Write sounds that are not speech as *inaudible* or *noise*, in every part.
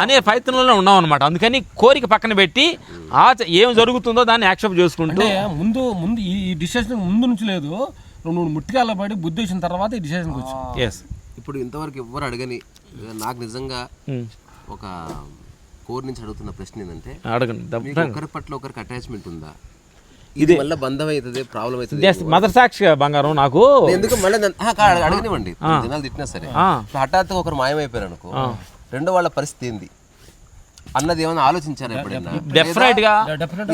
అనే ప్రయత్నంలో ఉన్నాం అనమాట అందుకని కోరిక పక్కన పెట్టి ఆచ ఏం జరుగుతుందో దాన్ని యాక్సెప్ట్ చేసుకుంటూ అంటే ముందు ముందు ఈ డిసిషన్ ముందు నుంచి లేదు. నువ్వు నువ్వు ముట్టికాల పడి బుద్ధి వచ్చిన తర్వాత ఈ డిసిషన్కి వచ్చి ఎస్ ఇప్పుడు ఇంతవరకు ఎవ్వరు అడగని నాకు నిజంగా ఒక కోర్ నుంచి అడుగుతున్న ప్రశ్న ఏంటంటే అడగండి. మీకు ఒకరి పట్ల ఒకరికి అటాచ్మెంట్ ఉందా? ఇది మళ్ళీ బంధం అవుతుంది ప్రాబ్లం అవుతుంది మదర్ సాక్షి బంగారం నాకు. ఎందుకు మళ్ళీ అడగనివ్వండి. జనాలు తిట్టినా సరే. ఆ. హఠాత్తుగా ఒకరు మాయమైపోయారు అనుకో రెండో వాళ్ళ పరిస్థితి ఏంది? అన్నది ఏమైనా ఆలోచించారా ఎప్పుడైనా? డెఫినెట్గా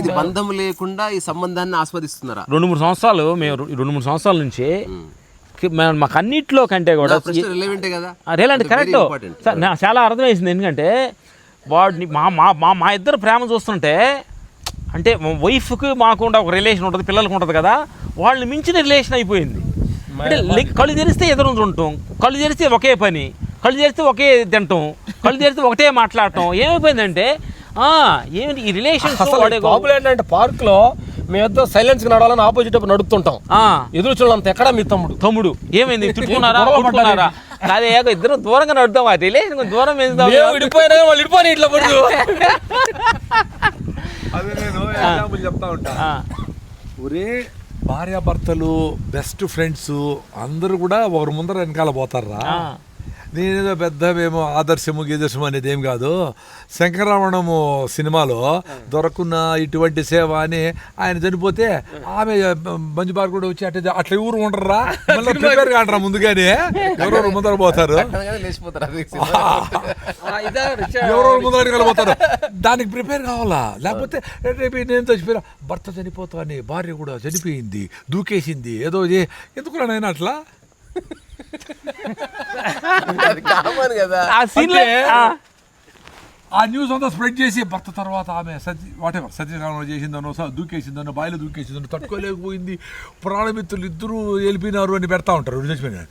ఇది బంధం లేకుండా ఈ సంబంధాన్ని ఆస్వాదిస్తున్నారా? రెండు మూడు సంవత్సరాలు మేము రెండు మూడు సంవత్సరాల నుంచి మాకు అన్నిట్లో కంటే కూడా రిలవెంటే కదా? కరెక్ట్ చాలా అర్థమైంది. ఎందుకంటే వాడిని మా మా మా మా ఇద్దరు ప్రేమ చూస్తుంటే అంటే వైఫ్కి మాకు ఉండే ఒక రిలేషన్ ఉంటుంది పిల్లలకు ఉంటుంది కదా వాళ్ళని మించిన రిలేషన్ అయిపోయింది. అంటే కళ్ళు తెరిస్తే ఎదురు ఉంటాం కళ్ళు తెరిస్తే ఒకే పని కళ్ళు తెరిస్తే ఒకే తింటాం కళ్ళు తెరిస్తే ఒకటే మాట్లాడటం. ఏమైపోయిందంటే ఆ, ఏమిటి ఈ రిలేషన్ అసలు ప్రాబ్లం ఏంటంటే పార్క్లో మేమిద్దరు సైలెన్స్గా నడవాలని ఆపోజిట్ నడుపుతుంటాం. ఎదురు చూడాలంత ఎక్కడా మీ తమ్ముడు? తమ్ముడు. ఏమైంది? తిట్టుకున్నారా? కొట్టుకున్నారా? అదే ఇద్దరు దూరంగా నడుద్దాం ఆ రిలేషన్ దూరం మేము విడిపోయినా వాళ్ళు విడిపోయి ఇట్లా అదే నేను చెప్తా ఉంటా. ఆ, ఒరే భార్యాభర్తలు బెస్ట్ ఫ్రెండ్స్ అందరూ కూడా ఒకరి ముందర వెనకాల పోతారా ఆ. నేనేదో పెద్ద మేము ఆదర్శము గీదర్శము అనేది ఏం కాదు. శంకరమణము సినిమాలో దొరకున్న ఇటువంటి సేవ అని ఆయన చనిపోతే ఆమె మంజు బార్ కూడా వచ్చి అట్లా అట్లా ఊరు ఉండరా మళ్ళీ ప్రిపేర్ కాంటారా ముందుగానే. ఎవరెవరు ముందర పోతారు. ఎవరెవరు ముందర వెళ్ళిపోతారు దానికి ప్రిపేర్ కావాలా? లేకపోతే రేపు నేను చచ్చిపోయినా. భర్త చనిపోతా అని భార్య కూడా చనిపోయింది దూకేసింది ఏదో ఎందుకు నాయన అట్లా? కామన్ కదా. ఆ లో- ఆ, ఆ న్యూస్ అంతా స్ప్రెడ్ చేసి భర్త తర్వాత ఆమె సత్య వాటెవర్ సత్యకాలం చేసిందనో దూకేసిందనో బాయిలో దూకేసిందనో తట్టుకోలేకపోయింది. ప్రాణమిత్రులు ఇద్దరు వెళ్ళిపోయినారు అని పెడతా ఉంటారు చచ్చిపోయినాడు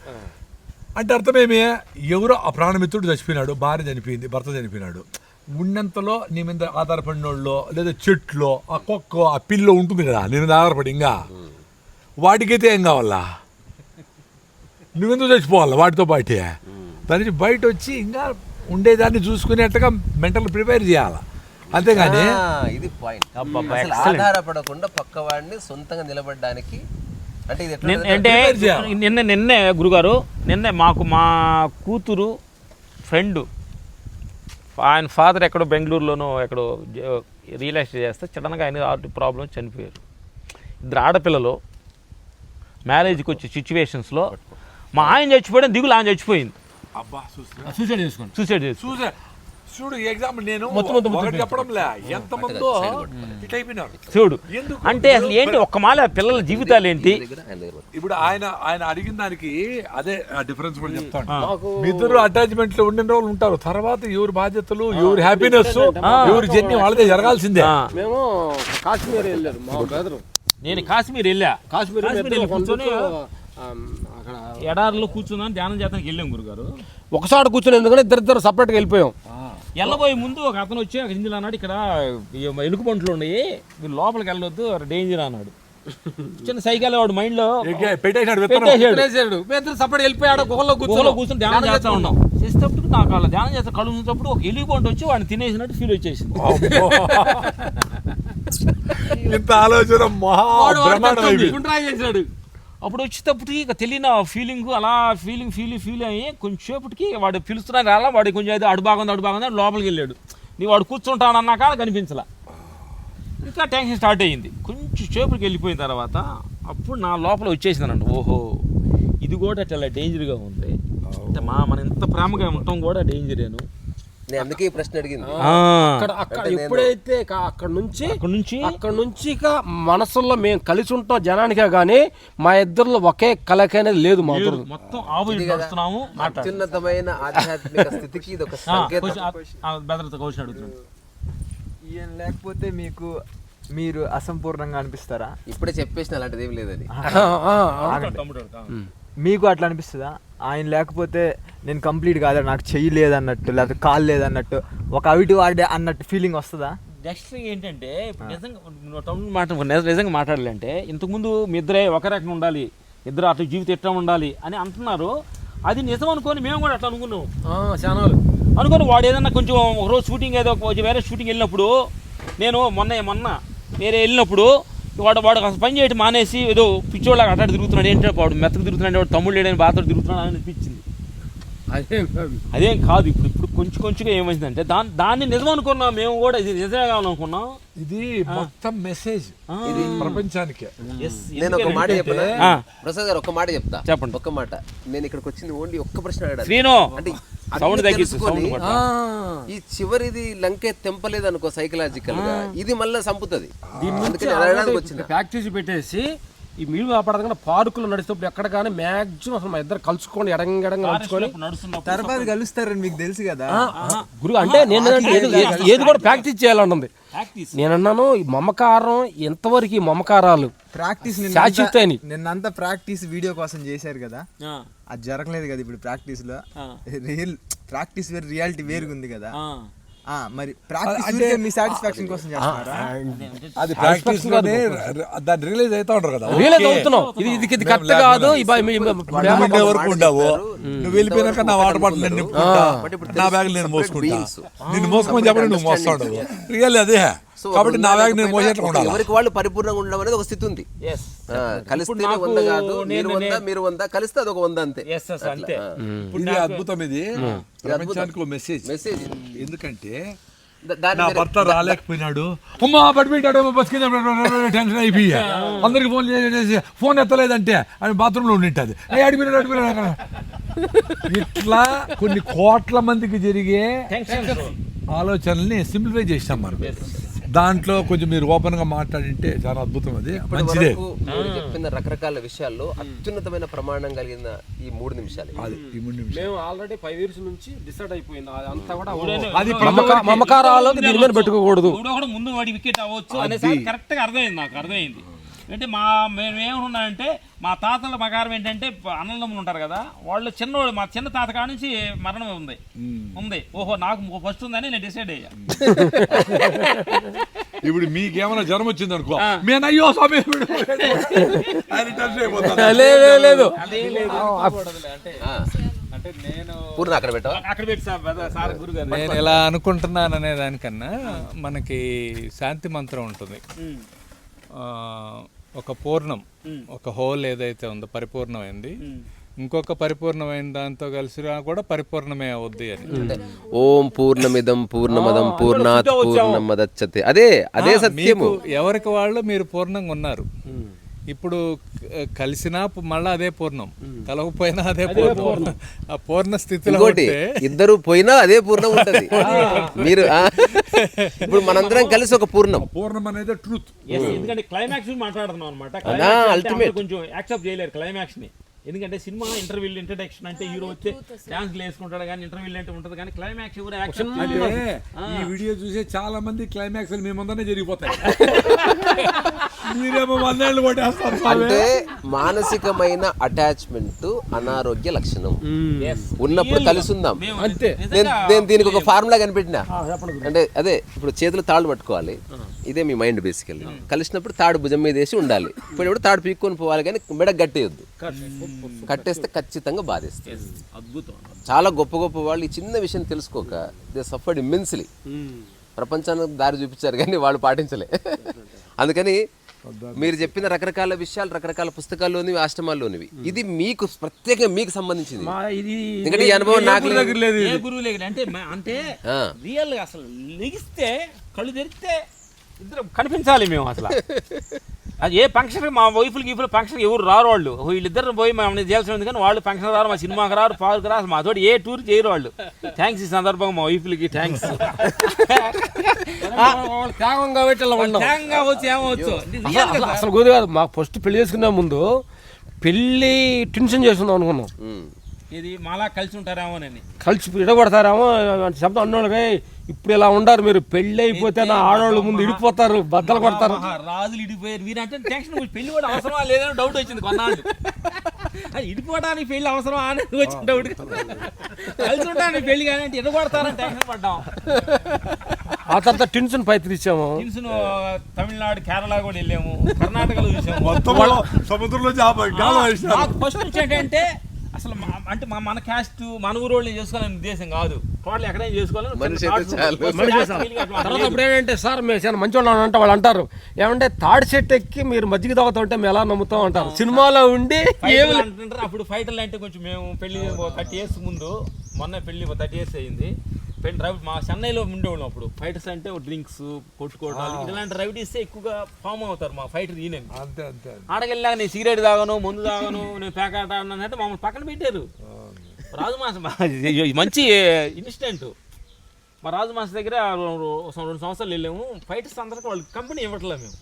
అంటే అర్థమేమి? ఎవరో ఆ ప్రాణమిత్రుడు చచ్చిపోయినాడు భార్య చనిపోయింది భర్త చనిపోయినాడు. ఉన్నంతలో నీ మీద ఆధారపడినోళ్ళు లేదా చెట్లో ఆ కుక్క ఆ పిల్లో ఉంటుంది కదా నీ మీద ఆధారపడి ఇంకా. వాటికైతే ఏం కావాలా? నువ్వెందుకు చచ్చిపోవాలి వాటితో పాటే? దాని నుంచి బయట వచ్చి ఇంకా ఉండేదాన్ని చూసుకునేట్టుగా మెంటల్ ప్రిపేర్ చేయాలి అంతేగాని ఇది పాయింట్. ఆధారపడకుండా పక్కవాడిని సొంతంగా నిలబడడానికి అంటే? అంటే. నిన్న నిన్నే గురుగారు నిన్నే మాకు మా కూతురు ఫ్రెండ్ ఆయన ఫాదర్ ఎక్కడో బెంగళూరులోనో ఎక్కడో రియల్ ఎస్టేట్ చేస్తే సడన్గా ఆయన హార్ట్ ప్రాబ్లం చనిపోయారు ఇద్దరు ఆడపిల్లలు మ్యారేజ్కి వచ్చే సిచ్యువేషన్స్లో మా ఆయన చచ్చిపోవడం దిగులు ఆయన చచ్చిపోయింది అబ్బా చూసా సూసైడ్ చేసుకోండి. సూసైడ్ చేసి చూసా చూడు ఎగ్జాంపుల్ నేను మొత్తం ఒకటి చెప్పడం లే ఎంతమందో ఇట్ అయిపోయినారు. చూడు. ఎందుకు? అంటే అసలు ఏంటి ఒక్క మాల పిల్లల జీవితాలు ఏంటి? ఇప్పుడు ఆయన ఆయన అడిగిన దానికి అదే డిఫరెన్స్ కూడా చెప్తాను ఇద్దరు అటాచ్మెంట్లో ఉండిన రోజులు ఉంటారు. తర్వాత ఎవరి బాధ్యతలు ఎవరి హ్యాపీనెస్ ఎవరి జర్నీ వాళ్ళదే జరగాల్సిందే. మేము కాశ్మీర్ వెళ్ళారు మా బ్రదర్ నేను కాశ్మీర్ వెళ్ళా. కాశ్మీర్ వెళ్ళి కూర్చొని ఎడారిలో కూర్చుందని ధ్యానం చేస్తానికి వెళ్ళాం గురుగారు. ఒకసారి కూర్చొని ఎందుకంటే ఇద్దరు ఇద్దరు సపరేట్గా వెళ్ళిపోయాం. వెళ్ళబోయే ముందు ఒక అతను వచ్చి అక్కడ హిందీలో అన్నాడు ఇక్కడ ఎలుగు పంటలు ఉన్నాయి మీరు లోపలికి వెళ్ళొద్దు డేంజర్ అన్నాడు. చిన్న సైకిల్ వాడు మైండ్లో పెట్టేసాడు సపరేట్ వెళ్ళిపోయాడు గుహలో గుహలో కూర్చొని కూర్చొని ధ్యానం చేస్తా ఉన్నాం. చేసేటప్పుడు నాకు అలా ధ్యానం చేస్తా కళ్ళు చూసేటప్పుడు ఒక ఎలుగు పంట వచ్చి వాడిని తినేసినట్టు ఫీల్ వచ్చేసింది. ఇంత ఆలోచన మహా చేశాడు. అప్పుడు వచ్చేటప్పటికి ఇక తెలియని ఫీలింగ్ అలా ఫీలింగ్ ఫీల్ ఫీల్ అయ్యి కొంచెంసేపటికి వాడు పిలుస్తున్నాడు అలా వాడు కొంచెం అయితే అడు బాగుంది అడు బాగుంది లోపలికి వెళ్ళాడు. నీ వాడు కూర్చుంటానన్నాక కనిపించలా. ఇంకా టెన్షన్ స్టార్ట్ అయ్యింది. కొంచెం సేపుకి వెళ్ళిపోయిన తర్వాత అప్పుడు నా లోపల వచ్చేసిందనండి ఓహో ఇది కూడా చాలా డేంజర్గా ఉంది. అంటే మా మన ఇంత ప్రేమగా ఉండటం కూడా డేంజరేను నేను అందుకే ఈ ప్రశ్న అడిగింది. ఆ, అక్కడ అక్కడ ఎప్పుడైతే క- అక్కడ నుంచి అక్కడ నుంచి? అక్కడ నుంచి ఇక మనసుల్లో మేము కలిసి ఉంటాం జనానికే కానీ మా ఇద్దరిలో ఒకే కలక అనేది లేదు మా ఇద్దరు మొత్తం ఆవు నడుస్తున్నాము మాట్లాడు. అత్యున్నతమైన ఆధ్యాత్మిక స్థితికి ఇది ఒక సంకేతం. కొంచెం ఆ, ఆ, భద్రత కౌశల్ అడుగుతున్నాడు. ఈయన లేకపోతే మీకు మీరు అసంపూర్ణంగా అనిపిస్తారా? ఇప్పుడే చెప్పేసిన అలాంటిది ఏం లేదని. మీకు అట్లా అనిపిస్తుందా? ఆయన లేకపోతే నేను కంప్లీట్ కాదా? నాకు చెయ్యి లేదన్నట్టు లేకపోతే కాలు లేదన్నట్టు ఒక అవిటి వాడే అన్నట్టు ఫీలింగ్ వస్తుందా? నెక్స్ట్ ఏంటంటే ఇప్పుడు నిజంగా తమ్ముడు మాట నిజ- నిజంగా మాట్లాడాలంటే ఇంతకుముందు మీ ఇద్దరే ఒక రకంగా ఉండాలి. ఇద్దరు అట్లా జీవితం ఎట్లా ఉండాలి అని అంటున్నారు. అది నిజం అనుకొని మేము కూడా అట్లా అనుకున్నాం. చానాలు అనుకొని వాడు ఏదన్నా కొంచెం ఒక రోజు షూటింగ్ ఏదో కొంచెం వేరే షూటింగ్ వెళ్ళినప్పుడు నేను మొన్న మొన్న వేరే వెళ్ళినప్పుడు వాడు వాడు అసలు పని చేయడం మానేసి ఏదో పిచ్చోళ్ళగా అట్లా తిరుగుతున్నాడు. ఏంటంటే వాడు? మెత్తకు తిరుగుతున్నాడు. వాడు తమ్ముడు లేడని బాధతో తిరుగుతున్నాడు అని అనిపించింది. అదేం కాదు. అదేం కాదు. ఇప్పుడు ఇప్పుడు కొంచెం కొంచెంగా ఏమైందంటే దాన్ని దాన్ని నిజం అనుకున్నాం. మేము కూడా ఇది నిజమే కావాలనుకున్నాం ఇది మొత్తం మెసేజ్ ఇది ప్రపంచానికి. Yes, నేను ఒక మాట ప్రసాద్ గారు ఒక మాట చెప్తా. చెప్పండి. ఒక్క మాట. నేను ఇక్కడికి వచ్చింది ఓన్లీ ఒక్క ప్రశ్న శ్రీను! అంటే సౌండ్ తెలుసుకొని. ఈ చివరిది లంకే తెంపలేదు అనుకో సైకలాజికల్గా ఇది మళ్ళీ సంపుతుంది. ప్రాక్టీస్ పెట్టేసి ఈ మీరు కాపాడకుండా పార్కులు నడిచేటప్పుడు ఎక్కడ కానీ మ్యాక్సిమం అసలు మా ఇద్దరు కలుసుకొని ఎడంగెడంగా నడుచుకొని తర్వాత కలుస్తారని మీకు తెలుసు కదా? గురు అంటే నేను ఏది- కూడా ప్రాక్టీస్ చేయాలన్నది ప్రాక్టీస్ నేనన్నాను ఈ మమకారం ఎంతవరకు ఈ మమకారాలు? ప్రాక్టీస్ శాశ్వత. నిన్నంతా ప్రాక్టీస్ వీడియో కోసం చేశారు కదా? ఆ, అది జరగలేదు కదా ఇప్పుడు ప్రాక్టీస్లో ఆ. రియల్ ప్రాక్టీస్ వేరు రియాలిటీ వేరుగా ఉంది కదా. ఆ. ఆ మరి ప్రాక్టీస్ అంటే మీ సాటిస్ఫాక్షన్ కోసం అది ప్రాక్టీస్లోనే దాన్ని రిలీజ్ అవుతా ఉంటారు కదా. రియలైజ్ అవుతున్నావు. ఇది ఇది ఇది కరెక్ట్ కాదు. వరకు ఉండవు. నువ్వు వెళ్ళిపోయినాక నా వాటర్ బాటిల్ నేను నా బ్యాగ్ నేను మోసుకుంటా నిన్ను మోసుకోమని చెప్పండి నువ్వు మోస్తా ఉండవు రియల్ అదే? సో కాబట్టి నా బ్యాగ్ నేను ఒక మోసేట్లు ఉండాలి? ఎవరికి వాళ్ళు పరిపూర్ణంగా ఉండడం అనేది ఒక స్థితి ఉంది. Yes. ఆ, కలిస్తేనే నాకు వంద కాదు నేను- మీరు వంద మీరు వంద కలిస్తే అదొక వంద అంతే. Yes, yes, అంతే. ఇది అద్భుతం ఇది. ప్రపంచానికి ఒక మెసేజ్ మెసేజ్ ఎందుకంటే నా భర్త రాలేకపోయినాడు. అమ్మా పడిపోయాడు బస్ కింద టెన్షన్ అయిపోయి. అందరికి ఫోన్ చేసి ఫోన్ ఎత్తలేదంటే అని బాత్రూంలో ఉండింటది. "ఏయ్, అడిగిపోయినాడు అడిగిపోయినాడు అక్కడ." ఇట్లా కొన్ని కోట్ల మందికి జరిగే. ఆలోచనల్ని సింప్లిఫై చేసాం మనం. దాంట్లో కొంచెం మీరు ఓపెన్గా మాట్లాడింటే చాలా అద్భుతం అది. మంచిదే. చెప్పిన రకరకాల విషయాల్లో అత్యున్నతమైన ప్రమాణం కలిగిన ఈ మూడు నిమిషాలు. అది ఈ మూడు నిమిషాలు. మేము ఆల్రెడీ ఫైవ్ ఇయర్స్ నుంచి డిసైడ్ అయిపోయింది. అంతా కూడా అది మమకా- మమకారాలు దీని మీద పెట్టుకోకూడదు. ముందు వాడి వికెట్ అవ్వచ్చు. అనేసి కరెక్ట్గా అర్థమైంది నాకు అర్థమైంది. అంటే మా మేము ఏమనుకున్నామంటే మా తాతల ప్రకారం ఏంటంటే అన్నదమ్ములు ఉంటారు కదా వాళ్ళు చిన్నవాడు మా చిన్న తాత కాడ నుంచి మరణం ఉంది. ఉంది. ఓహో నాకు ఫస్ట్ ఉందని నేను డిసైడ్ అయ్యా. ఇప్పుడు మీకేమైనా జ్వరం వచ్చింది అనుకో నేను అయ్యో స్వామి. లేదు లేదు పూర్ణ అక్కడ పెట్టవా? అక్కడ పెట్టి సార్ పెద్ద సార్ గురుగారు నేను ఎలా అనుకుంటున్నాను అనే దానికన్నా మనకి శాంతి మంత్రం ఉంటుంది. ఆ, ఒక పూర్ణం ఒక హోల్ ఏదైతే ఉందో పరిపూర్ణమైంది ఇంకొక పరిపూర్ణమైన దాంతో కలిసి కూడా పరిపూర్ణమే అవుద్ది అని. ఓం పూర్ణమిదం పూర్ణమదం పూర్ణాత్ పూర్ణమదచ్చతే. అదే అదే సత్యము. మీకు ఎవరికి వాళ్ళు మీరు పూర్ణంగా ఉన్నారు. ఇప్పుడు కలిసినా మళ్ళా అదే పూర్ణం. కలవకపోయినా అదే పూర్ణం. ఆ పూర్ణ స్థితిలో ఇద్దరు పోయినా అదే పూర్ణం ఉంటది. *laughs* మీరు ఇప్పుడు మనందరం కలిసి ఒక పూర్ణం. పూర్ణం అనేది ట్రూత్ ఎందుకంటే క్లైమాక్స్ మాట్లాడుతున్నాం అనమాట ultimate. కొంచెం యాక్సెప్ట్ చేయలేరు క్లైమాక్స్ని. ఎందుకంటే సినిమా ఇంటర్వ్యూ ఇంట్రడక్షన్ అంటే హీరో వచ్చి డాన్స్ వేసుకుంటాడు కానీ ఇంటర్వ్యూ అంటే ఉంటుంది కానీ క్లైమాక్స్ యాక్సెప్ట్ అంటే ఈ వీడియో చూసే చాలా మంది క్లైమాక్స్ మీ ముందరనే జరిగిపోతాయి. *laughs* అంటే మానసికమైన అటాచ్మెంట్ అనారోగ్య లక్షణం. ఉన్నప్పుడు కలిసి ఉందాం అంతే. నేను దీనికి ఒక ఫార్ములా కనిపెట్టినా? అంటే అదే ఇప్పుడు చేతులు తాడు పట్టుకోవాలి. ఇదే మీ మైండ్ బేసికల్లీ కలిసినప్పుడు తాడు భుజం మీద వేసి ఉండాలి. ఇప్పుడు తాడు పీక్కొని పోవాలి కానీ మెడ గట్టేయొద్దు. కట్టేస్తే ఖచ్చితంగా బాధేస్తుంది. అద్భుతం. చాలా గొప్ప గొప్ప వాళ్ళు ఈ చిన్న విషయం తెలుసుకోక దే సఫర్డ్ ఇమ్మెన్స్లీ. ప్రపంచానికి దారి చూపించారు కానీ వాళ్ళు పాటించలే. *laughs* అందుకని మీరు చెప్పిన రకరకాల విషయాలు రకరకాల పుస్తకాల్లోనివి ఆశ్రమాల్లోనివి. ఇది మీకు ప్రత్యేకంగా మీకు సంబంధించింది. మా ఇది ఎందుకంటే ఈ అనుభవం నాకు లేదు. ఏ గురువు లేదు అంటే మా- అంటే. రియల్గా అసలు లెగిస్తే కళ్ళు తెరిస్తే ఇద్దరు కనిపించాలి మేము అసలు. *laughs* అది ఏ ఫంక్షన్ మా వైఫ్లు గీఫ్లు ఫంక్షన్ ఎవరు రారు వాళ్ళు. వీళ్ళిద్దరు పోయి మమ్మల్ని చేయాల్సి ఉంది కానీ వాళ్ళు ఫంక్షన్ రారు మా సినిమాకి రారు పార్క్ రారు మా తోటి ఏ టూర్ చేయరు వాళ్ళు. థ్యాంక్స్ ఈ సందర్భంగా మా వైఫ్లకి థ్యాంక్స్ త్యాగం కాబట్టి త్యాంగా ఏమవచ్చు? అసలు- కుదిరి కాదు మాకు ఫస్ట్ పెళ్ళి చేసుకునే ముందు పెళ్ళి టెన్షన్ చేస్తున్నాం అనుకున్నాం. ఇది మాలా కలిసి ఉంటారేమోనని కలిసి ఇడగొడతారేమో అంటే శబ్దం అన్నోళ్ళకి ఇప్పుడు ఇలా ఉండారు మీరు పెళ్ళి అయిపోతే నా ఆడవాళ్ళు ముందు ఇడిపోతారు బద్దలు కొడతారు. రాజులు ఇడిపోయారు. వీరంటే టెన్షన్ పెళ్ళి కూడా అవసరమా లేదని డౌట్ వచ్చింది కొన్నాళ్ళు. అది ఇడిపోవడానికి పెళ్ళి అవసరమా అనేది వచ్చిన డౌట్ కలిసి ఉంటాను పెళ్ళి కానీ అంటే ఇడగొడతారని టెన్షన్ పడ్డాం. ఆ తర్వాత టెన్షన్ పై తీర్చాము హింసను తమిళనాడు కేరళ కూడా వెళ్ళాము. కర్ణాటకలో చూసాము. మొత్తం సముద్రంలో ఫస్ట్ నుంచి ఏంటంటే అసలు అంటే మా మన క్యాస్ట్ మన ఊరోళ్ళని చేసుకోవాలని ఉద్దేశం కాదు. టోటల్ ఎక్కడైనా చేసుకోవాలని తర్వాత. ఇప్పుడు ఏంటంటే సార్ మేము చాలా మంచి వాళ్ళం అంటే వాళ్ళు అంటారు. ఏమంటే తాడి చెట్టు ఎక్కి మీరు మజ్జిగ తాగుతుంటే మేము ఎలా నమ్ముతాం అంటారు. సినిమాలో ఉండి అప్పుడు ఫైటర్లు అంటే కొంచెం మేము పెళ్ళి థర్టీ ఇయర్స్ ముందు మొన్న పెళ్ళి థర్టీ ఇయర్స్ అయింది పెళ్ళి రవి మా చెన్నైలో ఉండేవాళ్ళం అప్పుడు ఫైటర్స్ అంటే డ్రింక్స్ కొట్టుకోవడాలు ఇలాంటి రవిటీస్ ఎక్కువగా ఫామ్ అవుతారు మా ఫైటర్ ఈయన అంతే అంతే ఆడకెళ్ళాక నేను సిగరెట్ తాగను మందు తాగను నేను పేకాట అంటే మమ్మల్ని పక్కన పెట్టారు రాజు మాస్ మంచి ఇన్సిడెంట్ మా రాజు మాస్ దగ్గర రెండు సంవత్సరాలు వెళ్ళాము ఫైటర్స్ అందరికి వాళ్ళు కంపెనీ ఇవ్వట్లేదు మేము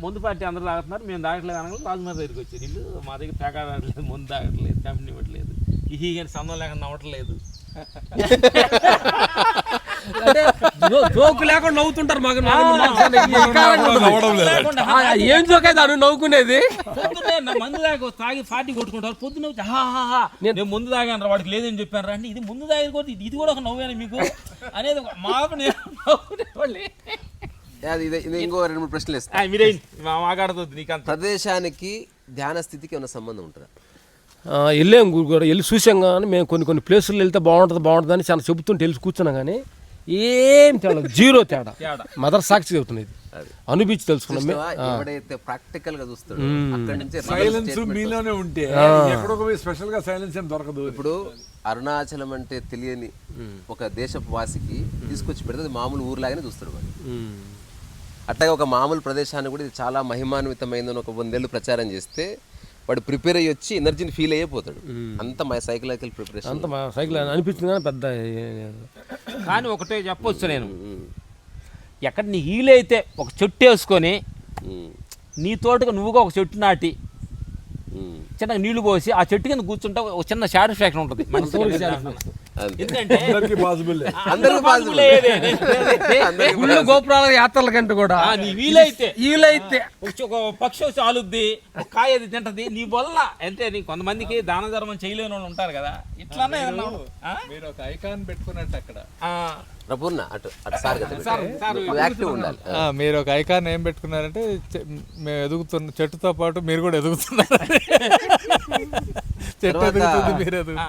ముందు పార్టీ అందరూ తాగుతున్నారు మేము తాగట్లేదు అనగా రాజు మాస్ దగ్గరికి వచ్చి వీళ్ళు మా దగ్గర పేకాట ఆడట్లేదు ముందు తాగట్లేదు కంపెనీ ఇవ్వట్లేదు ఈ సందం లేకుండా నవ్వట్లేదు అంటే జోకు లేకుండా నవ్వుతుంటారు మాకు ఏం జోక్ అయితే అను నవ్వుకునేది? మందు తాగి తాగి పార్టీ కొట్టుకుంటారు. హా నేను ముందు తాగాను వాడికి లేదని చెప్పాను రా అంటే ఇది ముందు తాగేది కూడా ఇది కూడా ఒక నవ్వాను మీకు? అనేది మాకు నేను ఇంకో రెండు మూడు ప్రశ్నలు ఇస్తాను ప్రదేశానికి ధ్యాన స్థితికి ఏమైనా సంబంధం ఉంటుందా? వెళ్ళాం కూడా వెళ్ళి చూసాం కానీ మేము కొన్ని కొన్ని ప్లేసులు వెళ్తే బాగుంటుంది బాగుంటుంది అని చాలా చెబుతుంటే వెళ్ళి కూర్చున్నాం కానీ ఏం తేడా జీరో తేడా. మదర్ సాక్షి అది. అనుభవించి తెలుసుకున్నాం? ఎవడైతే ప్రాక్టికల్గా చూస్తాడో అక్కడి నుంచి real సైలెన్స్ statement మీలోనే ఉంటే. ఎక్కడొక స్పెషల్గా సైలెన్స్ ఏం దొరకదు. ఇప్పుడు అరుణాచలం అంటే తెలియని ఒక దేశపు వాసికి తీసుకొచ్చి పెడితే అది మామూలు ఊర్లాగానే చూస్తాడు వాడు. అట్లాగే ఒక మామూలు ప్రదేశాన్ని కూడా ఇది చాలా మహిమాన్వితమైందని ఒక వందేళ్ళు ప్రచారం చేస్తే వాడు ప్రిపేర్ అయ్యి వచ్చి ఎనర్జీని ఫీల్ అయిపోతాడు అంత మై సైకలాజికల్ ప్రిపరేషన్. అంత మా సైకిల్ అనిపించింది కానీ పెద్ద కానీ ఒకటే చెప్పొచ్చు నేను. ఎక్కడ నీ వీలైతే ఒక చెట్టు వేసుకొని నీ తోటగా నువ్వుగా ఒక చెట్టు నాటి చిన్న నీళ్ళు పోసి ఆ చెట్టు కింద కూర్చుంటే ఒక చిన్న సాటిస్ఫాక్షన్ ఉంటుంది. మనిషికి. ఎందుకంటే అందరికీ పాసిబుల్. అందరికీ గుళ్ళు *laughs* గోపురాల యాత్రల కంటే కూడా ఆ, నీ వీలైతే. వీలైతే. ఒక పక్షి వచ్చి ఆలుద్ది కాయ అది తింటది. నీ వల్ల. అంటే నీ కొంతమందికి దాన ధర్మం చేయలేని వాళ్ళు ఉంటారు కదా. ఇట్లా మీరు ఒక ఐకాన్ పెట్టుకున్నట్టు అక్కడ. ప్రపూర్ణ అటు అటు సార్ కదా సార్, సార్, యాక్టివ్ ఉండాలి. ఆ, మీరు ఒక ఐకాన్ ఏం పెట్టుకున్నారంటే మేము ఎదుగుతున్న చెట్టుతో పాటు మీరు కూడా ఎదుగుతున్నారు. *laughs* చెట్టు ఎదుగుతుంది మీరు ఎదుగుతున్నారు.